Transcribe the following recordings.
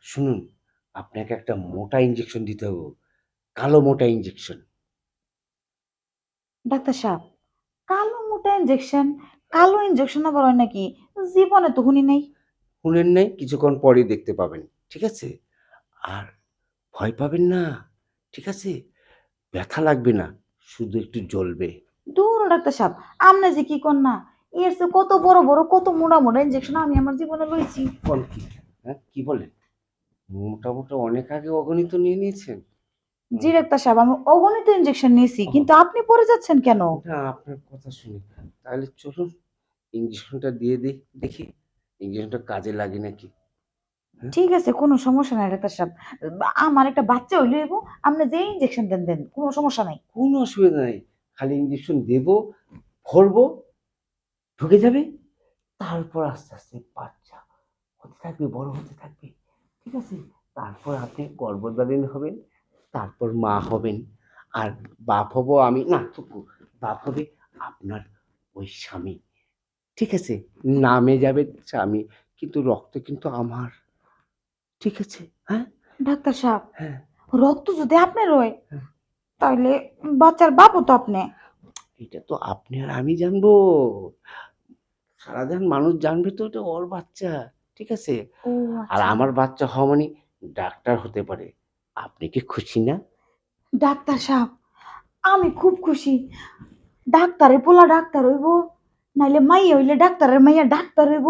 শুনুন আপনাকে একটা মোটা ইঞ্জেকশন দিতে হবে কালো মোটা ইঞ্জেকশন ডাক্তার সাহেব কালো মোটা ইঞ্জেকশন কালো ইঞ্জেকশন আবার হয় নাকি? জীবনে তো শুনি নাই। শুনেন নাই কিছুক্ষণ পরেই দেখতে পাবেন ঠিক আছে? আর ভয় পাবেন না ঠিক আছে? ব্যথা লাগবে না শুধু একটু জ্বলবে। দূর ডাক্তার সাহেব আপনি যে কি কর না এর কত বড় বড় কত মোটা মোটা ইঞ্জেকশন আমি আমার জীবনে লইছি। কোন কি? হ্যাঁ কি বলেন মোটামুটি অনেক আগে অগণিত নিয়ে নিয়েছেন। জি ডাক্তার সাহেব আমি অগণিত ইঞ্জেকশন নিয়েছি কিন্তু আপনি পড়ে যাচ্ছেন কেন? না আপনার কথা শুনি। তাহলে চলুন ইঞ্জেকশনটা দিয়ে দিই দেখি ইঞ্জেকশনটা কাজে লাগে নাকি? ঠিক আছে কোনো সমস্যা নাই ডাক্তার সাহেব। আমার একটা বাচ্চা হইলে এবো আপনি যে ইঞ্জেকশন দেন দেন কোনো সমস্যা নাই। কোনো অসুবিধা নাই খালি ইঞ্জেকশন দেব ভরবো ঢুকে যাবে তারপর আস্তে আস্তে বাচ্চা হতে থাকবে বড় হতে থাকবে ঠিক আছে? তারপর আপনি গর্ভধারণ হবেন তারপর মা হবেন আর বাপ হব আমি না বাপ হবে আপনার ওই স্বামী ঠিক আছে? নামে যাবে স্বামী কিন্তু রক্ত কিন্তু আমার ঠিক আছে? হ্যাঁ? ডাক্তার সাহেব হ্যাঁ। রক্ত যদি আপনার হয় হ্যাঁ। তাহলে বাচ্চার বাপও তো আপনি। এটা তো আপনি আর আমি জানব। সারাদিন মানুষ জানবে তো এটা ওর বাচ্চা ঠিক আছে? আর আচ্ছা। আমার বাচ্চা হওয়া মানে ডাক্তার হতে পারে। আপনি কি খুশি না? ডাক্তার সাহেব আমি খুব খুশি। ডাক্তারে পোলা ডাক্তার হইব নাইলে মাইয়া হইলে ডাক্তারের মাইয়া ডাক্তার হইব।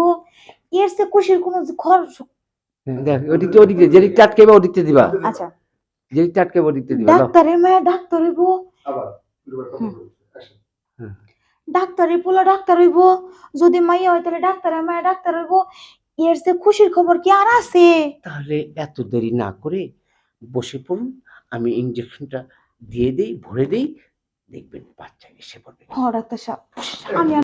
এর সে খুশির কোনো খরচ দেখ ওদিকটা ওদিকে যেদিকটা আটকেবে ওদিকতে দিবা। আচ্ছা। যেদিকটা আটকেবে ওদিকতে দিবা ডাক্তারের মাইয়া ডাক্তার হইব। আবার দুবার কথা বলব। ডাক্তারের পোলা ডাক্তার হইব। যদি মাইয়া হয় তাহলে ডাক্তারের মায়া ডাক্তার হইব। এর সে খুশির খবর কি আর আছে? তাহলে এত দেরি না করে বসে পড়ুন আমি ইঞ্জেকশনটা দিয়ে দেই ভরে দেই দেখবেন বাচ্চা এসে পড়বে। হ ডাক্তার সাহেব আমি